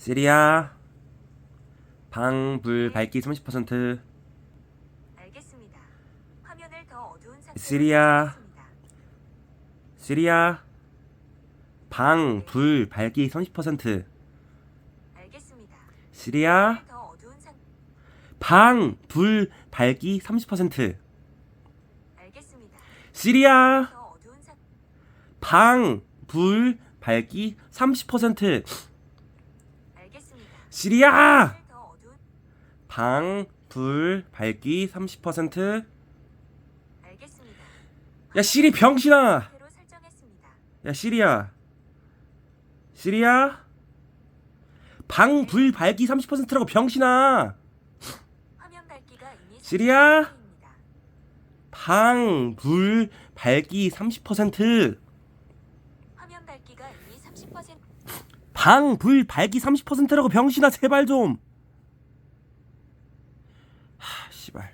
시리아 방불 밝기 30% 알겠습니다. 화면을 더 어두운 상태로 시리아. 시리아 방불 밝기 30% 알겠습니다. 시리아 화면을 더 어두운 상 방불 밝기 30% 알겠습니다. 시리아 더 어두운 상 방불 밝기 30% 알겠습니다. 시리아 화면을 더 어두운 방불 밝기 30%야 알겠습니다. 시리 병신아 설정했습니다. 야 시리야 시리야 방 불 밝기 30%라고 병신아 화면 밝기가 이미 시리아? 30%입니다. 방 불 밝기 30% 화면 밝기가 이미 30% 방불 밝기 30%라고 병신아 제발 좀. 하, 씨발